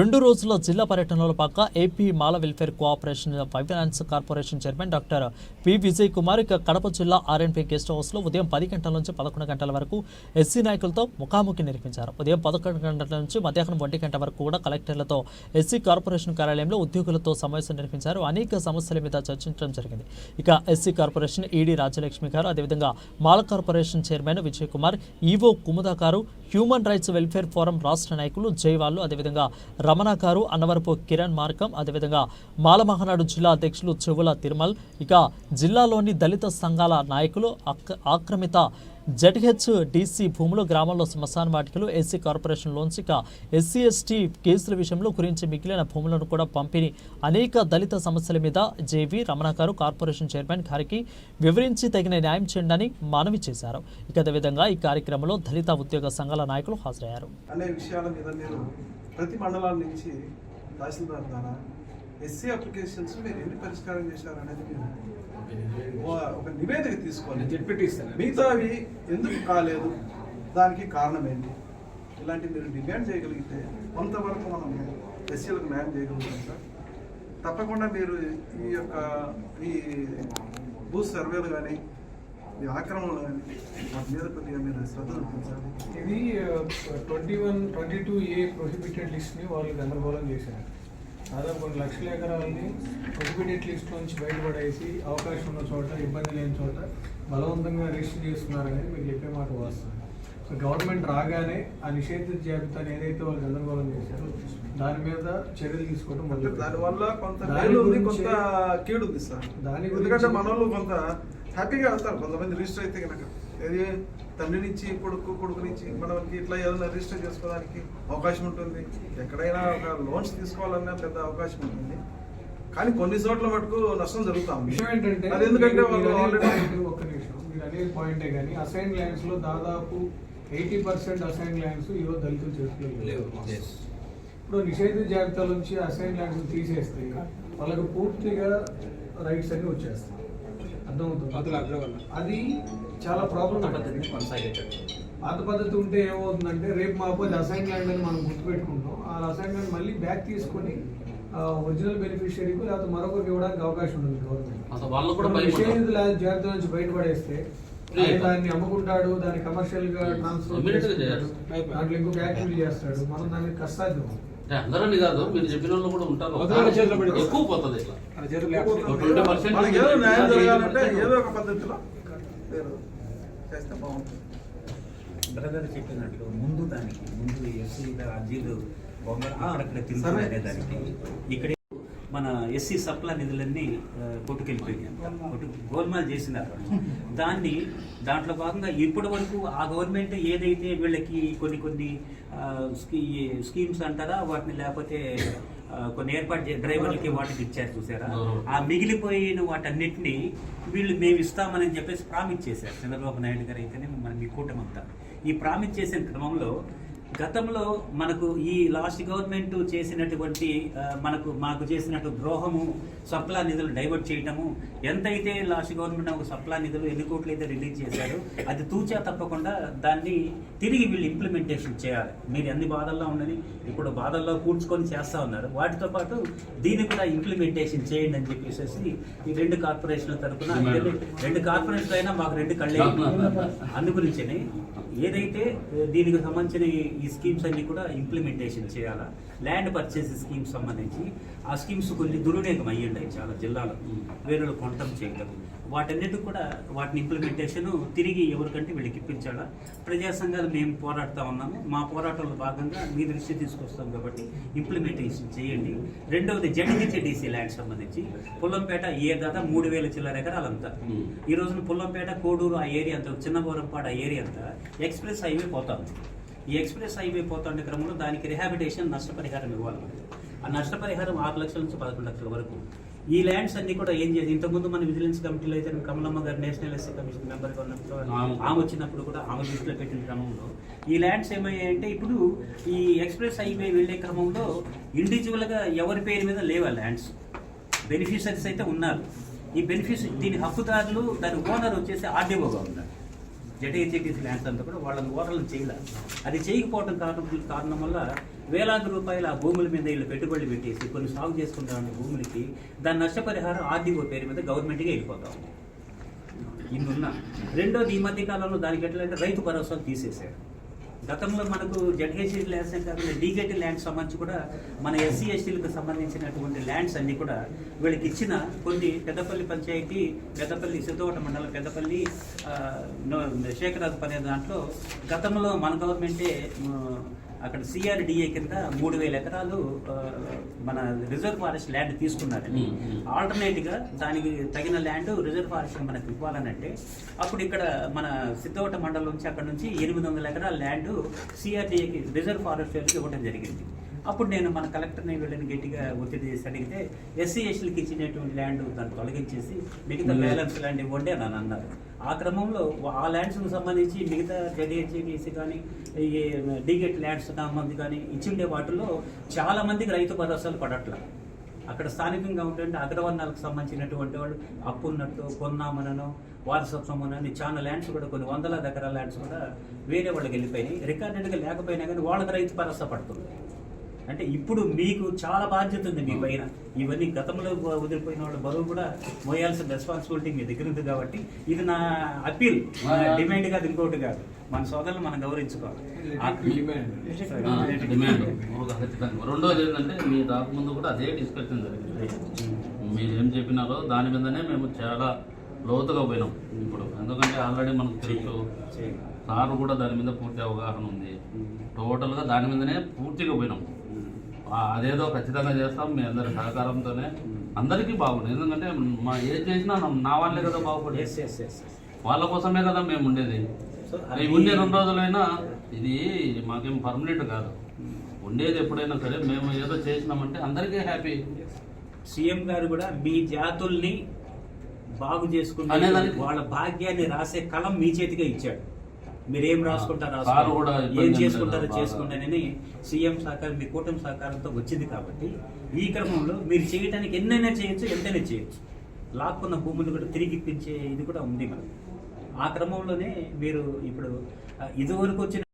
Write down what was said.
రెండు రోజుల జిల్లా పర్యటనలో పక్క AP Mala welfare cooperation finance corporation chairman doctor P Vijay Kumar. ఇక కడప జిల్లా ఆర్ఎన్పి గెస్ట్ హౌస్లో ఉదయం పది గంటల నుంచి పదకొండు గంటల వరకు ఎస్సీ నాయకులతో ముఖాముఖి నిర్మించారు. ఉదయం పదకొండు గంటల నుంచి మధ్యాహ్నం ఒంటి గంట వరకు కూడా కలెక్టర్లతో ఎస్సీ కార్పొరేషన్ కార్యాలయంలో ఉద్యోగులతో సమావేశం నిర్వహించారు అనేక సమస్యల మీద చర్చించడం జరిగింది. ఇక ఎస్సీ కార్పొరేషన్ ఈడీ రాజ్యలక్ష్మి గారు అదేవిధంగా Mala corporation chairman Vijay Kumar EO Kumuda గారు హ్యూమన్ రైట్స్ వెల్ఫేర్ ఫోరం రాష్ట్ర నాయకులు జైవాళ్ళు అదేవిధంగా రమణ గారు అన్నవరపు కిరణ్ మార్కం అదేవిధంగా మాలమహనాడు జిల్లా అధ్యక్షులు చెవుల తిరుమల్. ఇక జిల్లాలోని దళిత సంఘాల నాయకులు ఆక్రమిత జడ్హెచ్ డీసీ భూములు గ్రామంలో శ్మశాన వాటికలు ఎస్సీ కార్పొరేషన్ లోన్స్ ఇక ఎస్సీ ఎస్టీ కేసుల విషయంలో గురించి మిగిలిన భూములను కూడా పంపిణీ అనేక దళిత సమస్యల మీద జేవి రమణ గారు కార్పొరేషన్ చైర్మన్ గారికి వివరించి తగిన న్యాయం చేయండి మనవి చేశారు. ఇక అదేవిధంగా ఈ కార్యక్రమంలో దళిత ఉద్యోగ సంఘాల నాయకులు హాజరయ్యారు. ప్రతి మండలాల నుంచి తహసీల్దార్ ద్వారా ఎస్సీ అప్లికేషన్స్ మీరు ఎన్ని పరిష్కారం చేశారు అనేది మీరు ఒక నివేదిక తీసుకోవాలి. చెప్పిట్టు ఇస్తాను మిగతావి ఎందుకు కాలేదు? దానికి కారణం ఏంటి? ఇలాంటి మీరు డిమాండ్ చేయగలిగితే కొంతవరకు మనం ఎస్సీలకు న్యాయం చేయగలుగుతాం సార్. తప్పకుండా మీరు ఈ యొక్క ఈ భూ సర్వేలు కానీ ఈ ఆక్రమణలు వాటి మీద కొద్దిగా మీరు శ్రద్ధ చూపించాలి. ఇది twenty one twenty two A prohibited లిస్ట్ని వాళ్ళు గందరగోళం చేశారు. దాదాపు కొన్ని లక్షల ఎకరాలని ప్రొహిబిటెడ్ లిస్ట్ నుంచి బయటపడేసి అవకాశం ఉన్న చోట ఇబ్బంది లేని చోట బలవంతంగా రిజిస్టర్ చేస్తున్నారనేది మీకు చెప్పే మాట వాస్తవం. సో గవర్నమెంట్ రాగానే ఆ నిషేధిత జాబితాని ఏదైతే వాళ్ళు గందరగోళం చేశారో దాని మీద చర్యలు తీసుకోవడం మొదలు దానివల్ల కొంత కీడు ఉంది సార్. దాని గురించి- మన వాళ్ళు కొంత హ్యాపీగా వెళ్తారు. కొంతమంది రిజిస్టర్ అయితే కనుక ఏది తండ్రి నుంచి కొడుకు కొడుకు నుంచి మనకి ఇట్లా ఏదైనా రిజిస్టర్ చేసుకోవడానికి అవకాశం ఉంటుంది. ఎక్కడైనా ఒక లోన్స్ తీసుకోవాలన్నా పెద్ద అవకాశం ఉంటుంది. కానీ కొన్ని చోట్ల మటుకు నష్టం జరుగుతాం విషయం ఏంటంటే అది ఎందుకంటే వాళ్ళు ఆల్రెడీ ఒక్క నిమిషం మీరు అనే పాయింటే కానీ అసైన్ ల్యాండ్స్లో దాదాపు ఎయిటీ పర్సెంట్ అసైన్ ల్యాండ్స్ ఈరోజు దళితుల చేతిలో లేవు. ఇప్పుడు నిషేధిత జాబితా నుంచి అసైన్ ల్యాండ్స్ తీసేస్తే వాళ్ళకి పూర్తిగా రైట్స్ అన్ని వచ్చేస్తాయి. అర్థమవుతుంది. అది చాలా ప్రాబ్లం పాత పద్ధతి ఉంటే ఏమవుతుందంటే రేపు మాపోతే అసైన్ ల్యాండ్ అని మనం గుర్తుపెట్టుకుంటాం. ఆ అసైన్ ల్యాండ్ మళ్ళీ బ్యాక్ తీసుకొని ఒరిజినల్ బెనిఫిషియరీకి లేకపోతే మరొకరికి ఇవ్వడానికి అవకాశం ఉంది గవర్నమెంట్ ల్యాండ్ జాబితా నుంచి బయటపడేస్తే దాన్ని అమ్ముకుంటాడు దాన్ని కమర్షియల్గా ట్రాన్స్ఫర్. దాంట్లో ఇంకొక యాక్టివిటీ చేస్తాడు మనం దాన్ని కష్టార్థం అంటే అందరని కాదు మీరు చెప్పిన వాళ్ళు కూడా ఉంటారు. ఎక్కువ పోతుంది ఇట్లా. ఎక్కువ ట్వంటీ పర్సెంట్ మనకి ఏదో న్యాయం జరగాలంటే ఏదో ఒక పద్ధతిలో మీరు చేస్తే బాగుంటుంది. బ్రదర్ చెప్పినట్లు ముందు దానికి ముందు ఎస్సీ అర్జీలు బొమ్మలు అక్కడక్కడ సరే. తిరుగుతుండే దానికి. ఇక్కడ మన ఎస్సీ సప్లా నిధులన్నీ అంట. కొట్టు గోల్మాల్ చేసినారు దాన్ని దాంట్లో భాగంగా ఇప్పటి వరకు ఆ గవర్నమెంట్ ఏదైతే వీళ్ళకి కొన్ని కొన్ని ఆ, స్కీ స్కీమ్స్ అంటారా వాటిని లేకపోతే కొన్ని ఏర్పాటు చే డ్రైవర్లకి వాటికి ఇచ్చారు చూసారా? ఆ మిగిలిపోయిన వాటన్నిటిని వీళ్ళు మేము ఇస్తామని చెప్పేసి ప్రామిస్ చేశారు చంద్రబాబు నాయుడు గారు అయితేనే మన మీ కూటమంతా. ఈ ప్రామిస్ చేసిన క్రమంలో గతంలో మనకు ఈ లాస్ట్ గవర్నమెంట్ చేసినటువంటి మనకు మాకు చేసినట్టు ద్రోహము సప్లా నిధులు డైవర్ట్ చేయటము ఎంతైతే లాస్ట్ గవర్నమెంట్ ఒక సప్లా నిధులు ఎన్ని కోట్లు అయితే రిలీజ్ చేశారో అది తూచా తప్పకుండా దాన్ని తిరిగి వీళ్ళు ఇంప్లిమెంటేషన్ చేయాలి. మీరు ఎన్ని బాధల్లో ఉండని ఇప్పుడు బాధల్లో కూర్చుకొని చేస్తా ఉన్నారు. వాటితో పాటు దీన్ని కూడా ఇంప్లిమెంటేషన్ చేయండి అని చెప్పేసి ఈ రెండు కార్పొరేషన్ల తరఫున రెండు- కార్పొరేషన్లు అయినా మాకు రెండు కళ్ళే అందు గురించని ఏదైతే దీనికి సంబంధించిన ఈ- స్కీమ్స్ అన్ని కూడా ఇంప్లిమెంటేషన్ చేయాలా? ల్యాండ్ పర్చేస్ స్కీమ్స్ సంబంధించి ఆ స్కీమ్స్ కొన్ని దుర్వినియోగం అయ్యిండాయి చాలా జిల్లాలో. వేరే కొనటం చేయడం వాటన్నిటి కూడా వాటిని ఇంప్లిమెంటేషన్ తిరిగి ఎవరికంటే వీళ్ళకి ఇప్పించాలా? ప్రజా సంఘాలు మేము పోరాడుతూ ఉన్నాము. మా పోరాటంలో భాగంగా మీ దృష్టి తీసుకొస్తాం కాబట్టి ఇంప్లిమెంటేషన్ చేయండి. రెండవది జడ్జిహెచ్డిసి ల్యాండ్ సంబంధించి. పుల్లంపేట ఏ దాదాపు మూడు వేల చిల్లర ఎకరాలంతా. ఈ రోజున పుల్లంపేట కోడూరు ఆ ఏరియా అంతా చిన్నబోరంపాడు ఆ ఏరియా అంతా ఎక్స్ప్రెస్ హైవే పోతా ఈ ఎక్స్ప్రెస్ హైవే పోతుండే క్రమంలో దానికి రిహాబిటేషన్ నష్టపరిహారం ఇవ్వాలి. ఆ నష్టపరిహారం ఆరు లక్షల నుంచి పదకొండు లక్షల వరకు. ఈ ల్యాండ్స్ అన్ని కూడా ఏం చేసి ఇంతకుముందు మన విజిలెన్స్ కమిటీలో అయితే కమలమ్మ గారు నేషనల్ ఎస్సీ కమిషన్ మెంబర్గా ఉన్నప్పుడు ఆమె. వచ్చినప్పుడు కూడా ఆమె దృష్టిలో పెట్టిన క్రమంలో ఈ ల్యాండ్స్ ఏమయ్యాయంటే ఇప్పుడు ఈ ఎక్స్ప్రెస్ హైవే వెళ్ళే క్రమంలో ఇండివిజువల్గా ఎవరి పేరు మీద లేవు ఆ ల్యాండ్స్ బెనిఫిషరీస్ అయితే ఉన్నారు. ఈ బెనిఫిష దీని హక్కుదారులు దాని ఓనర్ వచ్చేసి ఆర్డీఓగా ఉన్నారు. జటేజీటీసీ ల్యాండ్స్ అంతా కూడా వాళ్ళని ఓటర్లు చేయలేదు అది చేయకపోవడం కారణం కారణం వల్ల వేలాది రూపాయలు ఆ భూముల మీద వీళ్ళు పెట్టుబడులు పెట్టేసి కొన్ని సాగు చేసుకుంటామన్న భూములకి దాని నష్టపరిహారం ఆర్డీఓ పేరు మీద గవర్నమెంట్గా వెళ్ళిపోతాం. ఉంది ఇన్నున్నా. రెండోది ఈ మధ్య కాలంలో దానికి ఎట్లంటే రైతు భరోసా తీసేశారు. గతంలో మనకు జడ్హెచ్సి ల్యాండ్స్ కాకుండా డీగేటీ ల్యాండ్స్ సంబంధించి కూడా మన ఎస్సీ ఎస్టీలకు సంబంధించినటువంటి ల్యాండ్స్ అన్ని కూడా వీళ్ళకి ఇచ్చిన కొన్ని పెద్దపల్లి పంచాయతీ పెద్దపల్లి సిద్ధోట మండలం పెద్దపల్లి శేఖరాజు పనే దాంట్లో గతంలో మన గవర్నమెంటే అక్కడ సిఆర్డిఏ కింద మూడు వేల ఎకరాలు మన రిజర్వ్ ఫారెస్ట్ ల్యాండ్ తీసుకున్నారండి మ్మ్, మ్మ్. ఆల్టర్నేట్గా దానికి తగిన ల్యాండ్ రిజర్వ్ ఫారెస్ట్ మనకు ఇవ్వాలనంటే అప్పుడు ఇక్కడ మన సిద్ధవట మండలం నుంచి అక్కడ నుంచి ఎనిమిది వందల ఎకరాల ల్యాండ్ సిఆర్డీఏకి రిజర్వ్ ఫారెస్ట్ ఇవ్వడం జరిగింది అప్పుడు నేను మన కలెక్టర్ని వీళ్ళని గట్టిగా ఒత్తిడి చేసి అడిగితే ఎస్సీ ఎస్టీలకి ఇచ్చినటువంటి ల్యాండ్ దాన్ని తొలగించేసి మిగతా బ్యాలెన్స్ ల్యాండ్ ఇవ్వండి అని అని అన్నారు. ఆ క్రమంలో ఆ ల్యాండ్స్కి సంబంధించి మిగతా జడిహెచ్ఏటీసీ కానీ ఈ డీగెట్ ల్యాండ్స్ సంబంధించి కానీ ఇచ్చిండే వాటిల్లో చాలా మందికి రైతు భరోసాలు పడట్ల. అక్కడ స్థానికంగా ఉంటుంటే అగ్రవర్ణాలకు సంబంధించినటువంటి వాళ్ళు అప్పు ఉన్నట్టు కొన్నామనను వారసత్వం అని చాలా ల్యాండ్స్ కూడా కొన్ని వందల దగ్గర ల్యాండ్స్ కూడా వేరే వాళ్ళకి వెళ్ళిపోయినాయి. రికార్డెడ్గా లేకపోయినా కానీ వాళ్ళకి రైతు భరోసా పడుతుంది. అంటే ఇప్పుడు మీకు చాలా బాధ్యత ఉంది మీ పైన. ఇవన్నీ గతంలో వదిలిపోయిన వాళ్ళ బరువు కూడా మోయాల్సిన రెస్పాన్సిబిలిటీ మీ దగ్గర ఉంది కాబట్టి ఇది నా అప్పీల్ డిమాండ్ కాదు ఇంకోటి కాదు. మన సోదరులు మనం గౌరవించుకోవాలి. డిమాండ్ రెండోది ఏంటంటే మీ రాకముందు కూడా అదే డిస్కషన్ జరిగింది. మీరు ఏం చెప్పినారో దాని మీదనే మేము చాలా లోతుగా పోయినాం ఇప్పుడు. ఎందుకంటే ఆల్రెడీ మనకు తెలుసు సార్ కూడా దాని మీద పూర్తి అవగాహన ఉంది. టోటల్గా దాని మీదనే పూర్తిగా పోయినాం. అదేదో ఖచ్చితంగా చేస్తాం మీ అందరి సహకారంతోనే. అందరికీ బాగుంది ఎందుకంటే మా ఏం చేసినా నా- వాళ్ళే కదా ఎస్ వాళ్ళ కోసమే కదా మేము ఉండేది. ఉండే రెండు రోజులైనా ఇది మాకేం పర్మనెంట్ కాదు. ఉండేది ఎప్పుడైనా సరే మేము ఏదో చేసినామంటే అందరికీ హ్యాపీ సీఎం గారు కూడా మీ జాతుల్ని బాగు చేసుకునే అనేదానికి- వాళ్ళ భాగ్యాన్ని రాసే కలం మీ చేతిగా ఇచ్చాడు. మీరు ఏం రాసుకుంటారో ఏం చేసుకుంటారో. చేసుకోండి సీఎం సహకారం మీ కూటమి సహకారంతో వచ్చింది కాబట్టి ఈ క్రమంలో మీరు చేయడానికి ఎన్నైనా చేయొచ్చు ఎంతైనా చేయొచ్చు. లాక్కున్న భూములు కూడా తిరిగి ఇప్పించే ఇది కూడా ఉంది మనకు. ఆ క్రమంలోనే మీరు ఇప్పుడు ఇదివరకు వచ్చిన